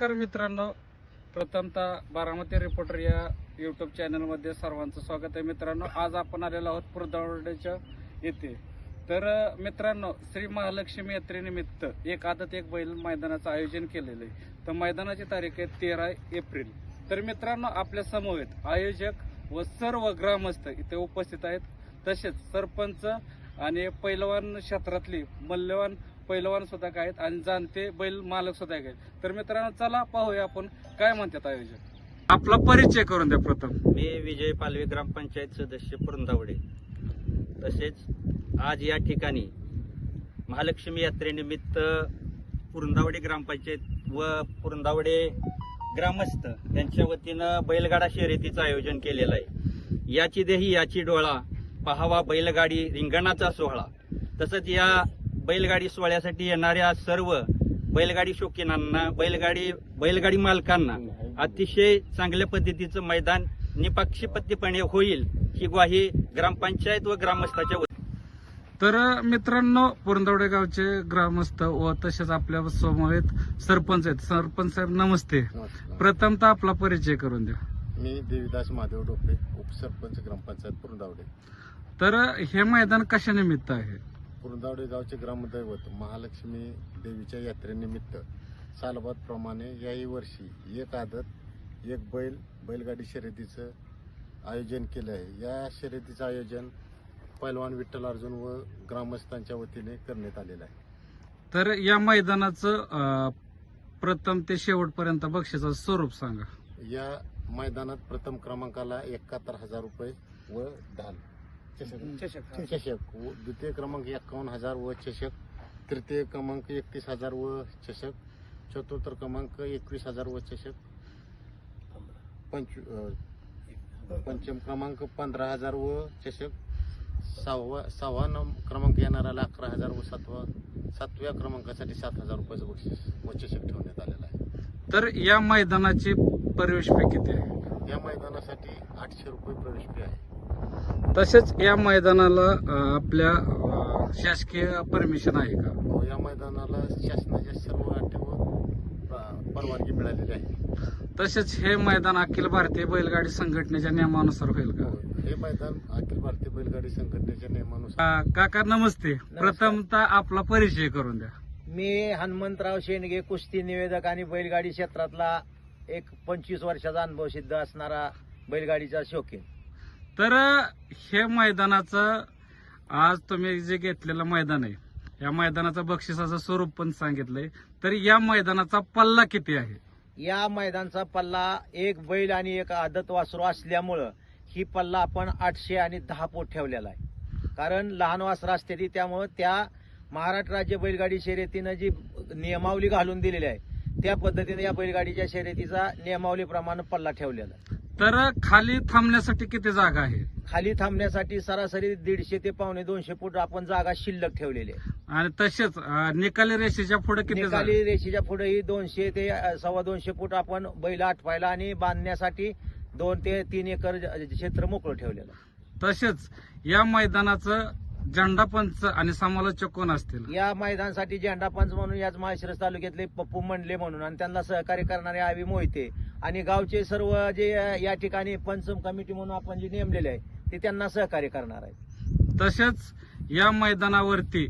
नमस्कार मित्रांनो. प्रथमतः बारामती रिपोर्टर या यूट्यूब चॅनलमध्ये सर्वांचं स्वागत आहे मित्रांनो. आज आपण आलेलो आहोत पुरदवडेच्या येथे. तर मित्रांनो श्री महालक्ष्मी यात्रेनिमित्त एक आदत एक बैल मैदानाचं आयोजन केलेलं आहे. तर मैदानाची तारीख आहे तेरा एप्रिल. तर मित्रांनो आपल्या समवेत आयोजक व सर्व ग्रामस्थ इथे उपस्थित आहेत. तसेच सरपंच आणि पैलवान क्षेत्रातली मल्यवान पैलवान सुद्धा काय आहेत आणि जाणते बैल मालक सुद्धा आहेत. तर मित्रांनो चला पाहूया आपण काय म्हणतात आयोजक. आपला परिचय करून द्या प्रथम. मी विजय पालवी ग्रामपंचायत सदस्य पुरंदावडे. तसेच आज या ठिकाणी महालक्ष्मी यात्रेनिमित्त पुरंदावडे ग्रामपंचायत व पुरंदावडे ग्रामस्थ यांच्या वतीनं बैलगाडा शर्यतीचं आयोजन केलेलं आहे. याची देही याची डोळा पहावा बैलगाडी रिंगणाचा सोहळा. तसंच या बैलगाडी सोहळ्यासाठी येणाऱ्या सर्व बैलगाडी शौकीनांना बैलगाडी बैलगाडी मालकांना अतिशय चांगल्या पद्धतीचं मैदान निपक्षपातीपणे होईल ही ग्वाही ग्रामपंचायत व ग्रामस्थाच्या वतीने. तर मित्रांनो पुरंदवडे गावचे ग्रामस्थ व तसेच आपल्या समवेत सरपंच आहेत. सरपंच साहेब नमस्ते. प्रथमतः आपला परिचय करून द्या. मी देवीदास महादेव डोपे उपसरपंच ग्रामपंचायत पुरंदावडे. तर हे मैदान कशा निमित्त आहे? पुरंदावडे गावचे ग्रामदैवत महालक्ष्मी देवीच्या यात्रेनिमित्त सालबादप्रमाणे याही वर्षी एक आदत एक बैल बैलगाडी शर्यतीचं आयोजन केलं आहे. या शर्यतीचं आयोजन पैलवान विठ्ठल अर्जुन व ग्रामस्थांच्या वतीने करण्यात आलेलं आहे. तर या मैदानाचं प्रथम ते शेवटपर्यंत बक्षिसाचं स्वरूप सांगा. या मैदानात प्रथम क्रमांकाला एकाहत्तर हजार रुपये व ढाल चषक. चषक व द्वितीय क्रमांक एकावन्न हजार व चषक. तृतीय क्रमांक एकतीस हजार व चषक. चतुर्थ क्रमांक एकवीस हजार व चषक. पंचवी अं, पंचम क्रमांक पंधरा हजार व चषक. सहावा सहावा नम क्रमांक येणाऱ्याला अकरा हजार व सातवा सातव्या क्रमांकासाठी सात हजार रुपयाचं बक्षीस व चषक ठेवण्यात आलेलं आहे. तर या मैदानाची प्रवेश फी किती आहे? या मैदानासाठी आठशे रुपये प्रवेश फी आहे. तसेच या मैदानाला आपल्या शासकीय परमिशन आहे का? व या मैदानाला शासनाच्या सर्व अटी व प- परवानगी मिळालेली आहे. तसेच हे मैदान अखिल भारतीय बैलगाडी संघटनेच्या नियमानुसार होईल का? हे मैदान अखिल भारतीय बैलगाडी संघटनेच्या नियमानुसार. काका नमस्ते. प्रथमतः आपला परिचय करून द्या. मी हनुमंतराव शेंडगे कुस्ती निवेदक आणि बैलगाडी क्षेत्रातला एक पंचवीस वर्षाचा अनुभव सिद्ध असणारा बैलगाडीचा शौकीन. तर हे मैदानाचं आज तुम्ही जे घेतलेलं मैदान आहे या मैदानाचं बक्षिसाचं स्वरूप पण सांगितलंय. तर या मैदानाचा पल्ला किती आहे? या मैदानचा पल्ला एक बैल आणि एक आदत वासरू असल्यामुळं ही पल्ला आपण आठशे आणि दहा फूट ठेवलेला आहे. कारण लहान वासरा असते ती त्यामुळं त्या महाराष्ट्र राज्य बैलगाडी शर्यतीनं जी नियमावली घालून दिलेली आहे त्या पद्धतीने या बैलगाडीच्या शर्यतीचा नियमावलीप्रमाणे पल्ला ठेवलेला आहे. तर खाली थांबण्यासाठी किती जागा आहे खाली थांबण्यासाठी सरासरी दीडशे ते पावणे दोनशे फूट आपण जागा शिल्लक ठेवलेली आहे. आणि तसेच अ, निकाली रेषेच्या पुढे किती जागा निकाली रेषेच्या पुढे ही दोनशे ते अ, सव्वा दोनशे फूट आपण बैल आटवायला आणि बांधण्यासाठी दोन ते तीन एकर ज- क्षेत्र मोकळं ठेवलेलं आहे. तसेच या मैदानाचं झेंडा पंच आणि समालोचक कोण असतील? या मैदानासाठी झेंडा पंच म्हणून याच माळशिरस तालुक्यातले पप्पू मंडले म्हणून आणि त्यांना सहकार्य करणारे आवी मोहिते आणि गावचे सर्व जे या ठिकाणी पंचम कमिटी म्हणून आपण जे नेमलेले आहे ते त्यांना सहकार्य करणार आहे तसेच या मैदानावरती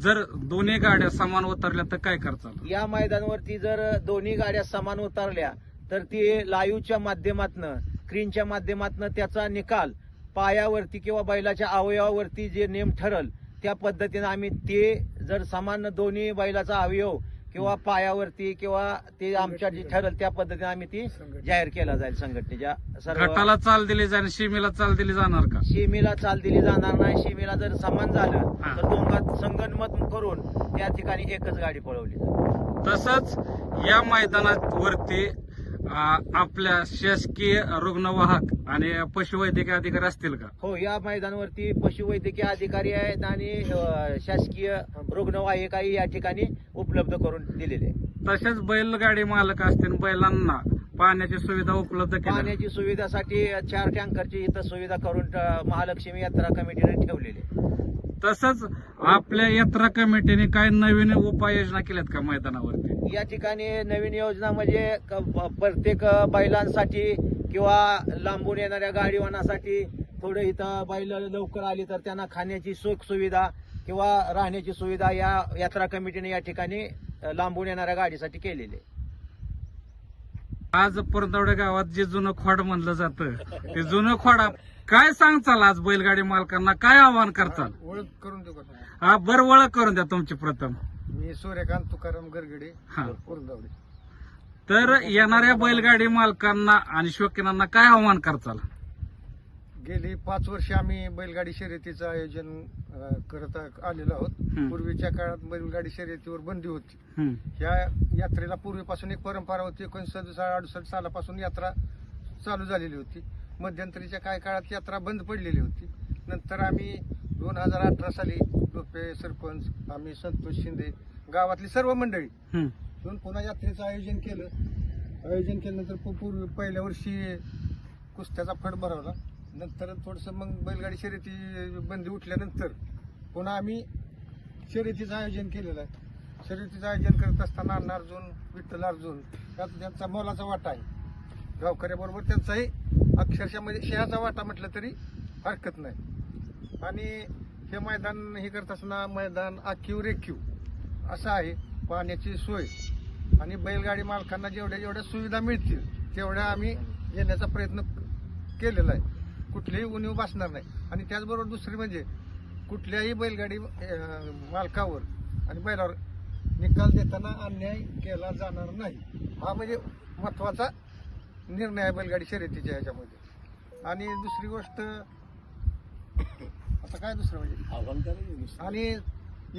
जर दोन्ही गाड्या समान उतरल्या तर काय करचाल या मैदानावरती जर दोन्ही गाड्या समान उतरल्या तर ती लाईव्हच्या माध्यमातनं स्क्रीनच्या माध्यमातनं त्याचा निकाल पायावरती किंवा बैलाच्या अवयवावरती जे नेम ठरल त्या पद्धतीनं आम्ही ते जर समान दोन्ही बैलाचा अवयव किंवा पायावरती किंवा ते आमच्या जे ठरल त्या पद्धतीने आम्ही ती जाहीर केला जाईल संघटनेच्या सर्व गटाला चाल दिली जाईल शिमीला चाल दिली जाणार का? शिमीला चाल दिली जाणार नाही. शिमीला जर समान झालं हा. तर दोघात संगनमत करून त्या ठिकाणी एकच गाडी पळवली जाईल. तसंच या मैदानावरती अ, आपल्या शासकीय रुग्णवाहक आणि पशुवैद्यकीय अधिकारी असतील का हो या मैदानावरती पशुवैद्यकीय अधिकारी आहेत आणि शासकीय रुग्णवाहिकाही या ठिकाणी उपलब्ध करून दिलेले. तसेच बैलगाडी मालक असतील बैलांना पाण्याची सुविधा उपलब्ध केली पाण्याची सुविधासाठी चार टँकरची इथं सुविधा करून महालक्ष्मी यात्रा कमिटीने ठेवलेली. तसंच आपल्या यात्रा कमिटीने काय नवीन उपाययोजना केल्यात का मैदानावरती? या ठिकाणी नवीन योजना म्हणजे क- प्रत्येक बैलांसाठी किंवा लांबून येणाऱ्या गाडीवानासाठी थोडं इथं बैल लवकर आली तर त्यांना खाण्याची सुख सुविधा किंवा राहण्याची सुविधा या यात्रा कमिटीने या ठिकाणी अ, लांबून येणाऱ्या गाडीसाठी केलेली आहे. आज परदवडे गावात जे जुनं खोड म्हणलं जातं ते जुनं खोड काय सांगचाल आज बैलगाडी मालकांना? काय आवाहन करताल? ओळख करून देऊ का हा बर ओळख करून द्या तुमची प्रथम. मी सूर्यकांत तुकाराम गरगडे हा. तर येणाऱ्या बैलगाडी मालकांना आणि शौकीनांना काय आव्हान करताल? गेली पाच वर्ष आम्ही बैलगाडी शर्यतीचं आयोजन अं, करत आलेलो आहोत. हं. पूर्वीच्या काळात बैलगाडी शर्यतीवर बंदी होती. हं, ह्या यात्रेला पूर्वीपासून एक परंपरा होती. एकोणीसशे सदुसष्ट अडुसष्ट सालापासून यात्रा चालू झालेली होती. मध्यंतरीच्या काही काळात यात्रा बंद पडलेली होती. नंतर आम्ही दोन हजार अठरा साली टोपे सरपंच आम्ही संतोष शिंदे गावातली सर्व मंडळी हं, येऊन पुन्हा यात्रेचं आयोजन केलं. आयोजन केल्यानंतर पू- पूर्वी पहिल्या वर्षी कुस्त्याचा फड भरवला. नंतर थोडस मग बैलगाडी शर्यती बंदी उठल्यानंतर पुन्हा आम्ही शर्यतीचं आयोजन केलेलं आहे. शर्यतीचं आयोजन करत असताना अण्णा अर्जुन विठ्ठल अर्जुन यात त्यांचा मोलाचा वाटा आहे गावकऱ्याबरोबर त्यांचाही अक्षरशः म्हणजे शेहाचा वाटा म्हटलं तरी हरकत नाही. आणि हे मैदान हे करत असताना मैदान आखीव रेखीव असं आहे पाण्याची सोय आणि बैलगाडी मालकांना जेवढ्या जेवढ्या सुविधा मिळतील तेवढ्या आम्ही येण्याचा प्रयत्न केलेला आहे. कुठलीही उणीव बसणार नाही. आणि त्याचबरोबर दुसरी म्हणजे कुठल्याही बैलगाडी मालकावर आणि बैलावर निकाल देताना अन्याय केला जाणार नाही. हा म्हणजे महत्त्वाचा निर्णय आहे बैलगाडी शर्यतीच्या ह्याच्यामध्ये. आणि दुसरी गोष्ट आता काय दुसरं म्हणजे? आणि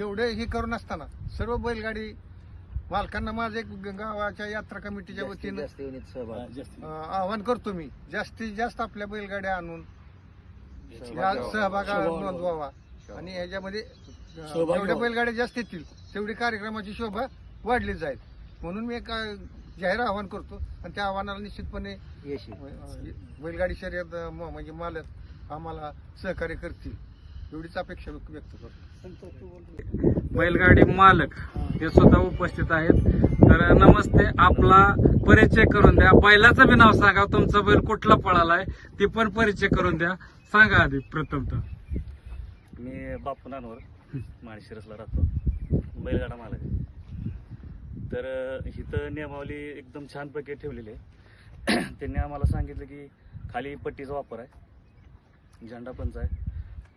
एवढे हे करून असताना सर्व बैलगाडी मालकांना माझं एक गावाच्या यात्रा कमिटीच्या वतीनं आवाहन करतो मी. जास्तीत जास्त आपल्या बैलगाड्या आणून या सहभाग नोंदवावा. आणि ह्याच्यामध्ये अं, जेवढ्या बैलगाड्या जास्त येतील तेवढी कार्यक्रमाची शोभा वाढली जाईल. म्हणून मी एक जाहीर आवाहन करतो. आणि त्या आव्हानाला निश्चितपणे बैलगाडी शर्यत म्हणजे मालक आम्हाला सहकार्य करतील. एवढीच अपेक्षा व्यक्त व्यक्त करतो बैलगाडी मालक ते सुद्धा उपस्थित आहेत. तर नमस्ते आपला परिचय करून द्या. बैलाचं बी नाव सांगा तुमचा बैल कुठला पळालाय ती पण परिचय करून द्या. सांगा आधी प्रथमतः मी बापू नानवर माळशिरसला राहतो. बैलगाडा मालक. तर इथं नियमावली एकदम छानपैकी ठेवलेली आहे. त्यांनी आम्हाला सांगितलं की खाली पट्टीचा वापर आहे. झेंडा पंच आहे.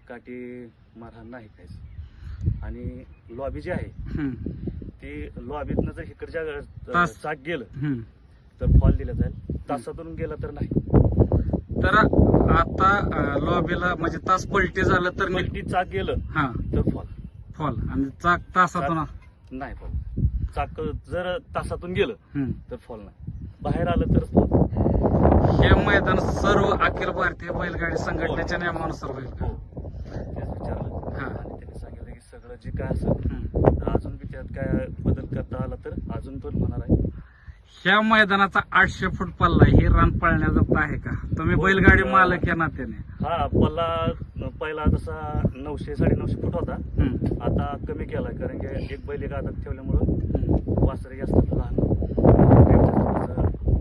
काठी मारहाण नाही काहीच. आणि लॉबी जी आहे ती लॉबीतनं जर इकडच्या तास. चाक गेलं हं. तर फॉल दिला जाईल. तासातून गेलं तर नाही. तर आता अं, लॉबीला म्हणजे तास पलटी झालं तर नि- पलटी चाक गेलं हा. तर फॉल. फॉल. आणि चाक तासातून नाही फॉल. चाक जर तासातून गेलं हं. तर फॉल नाही. बाहेर आलं तर फॉल. हे मैदान सर्व अखिल भारतीय बैलगाडी संघटनेच्या नियमानुसार होईल का विचारलं हा. आणि त्यांनी सांगितलं की सगळं जे काय असेल अजून बी त्यात काय बदल करता आला तर अजून पण होणार आहे. ह्या मैदानाचा आठशे फूट पल्ला हे रान पाळण्याजोगत आहे का? तुम्ही हो. बैलगाडी मालक या नात्याने हा पल्ला पहिला तसा नऊशे साडेनऊशे फूट होता. आता कमी केला कारण की एक बैल एक आदत ठेवल्यामुळं. वासरे जास्त लहान थोडंसं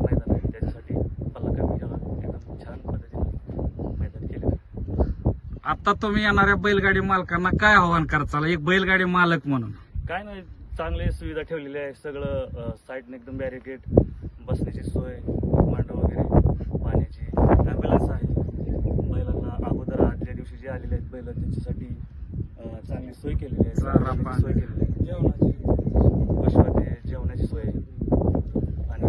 मैदान आहे त्याच्यासाठी पल्ला कमी केला एकदम छान पद्धतीने मैदान केलेलं आहे आता तुम्ही येणाऱ्या बैलगाडी मालकांना काय आव्हान करताल? एक बैलगाडी मालक म्हणून. काय नाही चांगली सुविधा ठेवलेली आहे. सगळं साईडने एकदम बॅरिकेड बसण्याची सोय मांडव वगैरे पाण्याची ॲम्ब्युलन्स आहे. बैलांना अगोदर आदल्या दिवशी जे आलेले आहेत बैल त्यांच्यासाठी चांगली सोय केलेली आहे. सोय केलेली आहे. पशुवाते जेवणाची सोय आहे. आणि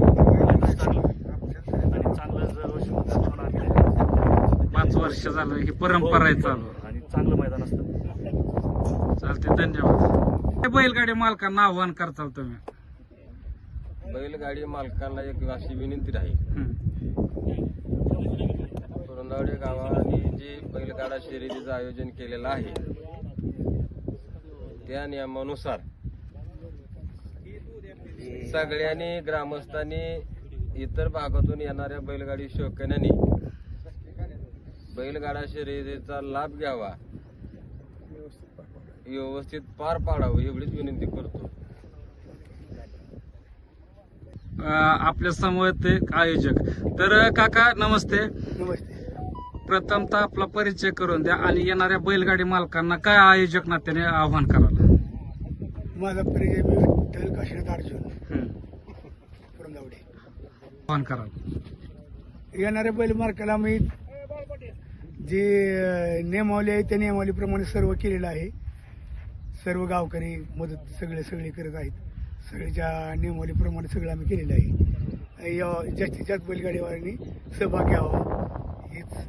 चांगलं आणि चांगलं जर वर्ष म्हणून आम्ही त्याच्यात पाच वर्ष झालं ही परंपरा आहे चालू. आणि चांगलं मैदान असतं. चालते धन्यवाद. बैलगाडी मालकांना आव्हान करताल तुम्ही. बैलगाडी मालकांना एक अशी विनंती राहील. हं, पुरंदावडे गावाने जे बैलगाडा शर्यतीचं आयोजन केलेलं आहे त्या नियमानुसार सगळ्यांनी ग्रामस्थांनी इतर भागातून येणाऱ्या बैलगाडी शौकीनांनी बैलगाडा शर्यतीचा लाभ घ्यावा. व्यवस्थित पार पाडावं. एवढीच विनंती करतो. आपल्यासमोर एक आयोजक. तर काका नमस्ते. नमस्ते. प्रथमतः आपला परिचय करून द्या आणि येणाऱ्या बैलगाडी मालकांना काय आयोजक नात्याने आव्हान कराल? माझा परिचय मी विठ्ठल काशीनाथ अर्जुन. पुरंदावडे. आव्हान येणाऱ्या बैल मार्काला मी जे नियमावली आहे त्या नियमावलीप्रमाणे सर्व केलेलं आहे. सर्व गावकरी मदत सगळे सगळे करत आहेत. सगळ्याच्या नियमावलीप्रमाणे सगळं आम्ही केलेलं आहे. या- जास्तीत जास्त बैलगाडीवाल्यांनी सहभाग घ्यावा. हीच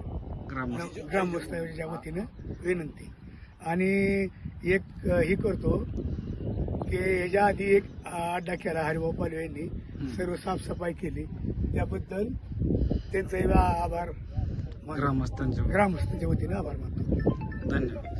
ग्रामस्थ ग्रामस्थाच्या वतीनं विनंती. आणि एक हे करतो की ह्याच्या आधी एक अड्डा केला हरिभाऊ पालवे यांनी. सर्व साफसफाई केली. त्याबद्दल त्यांचे आभार. ग्रामस्थांच्या ग्रामस्थांच्या वतीनं आभार मानतो. धन्यवाद.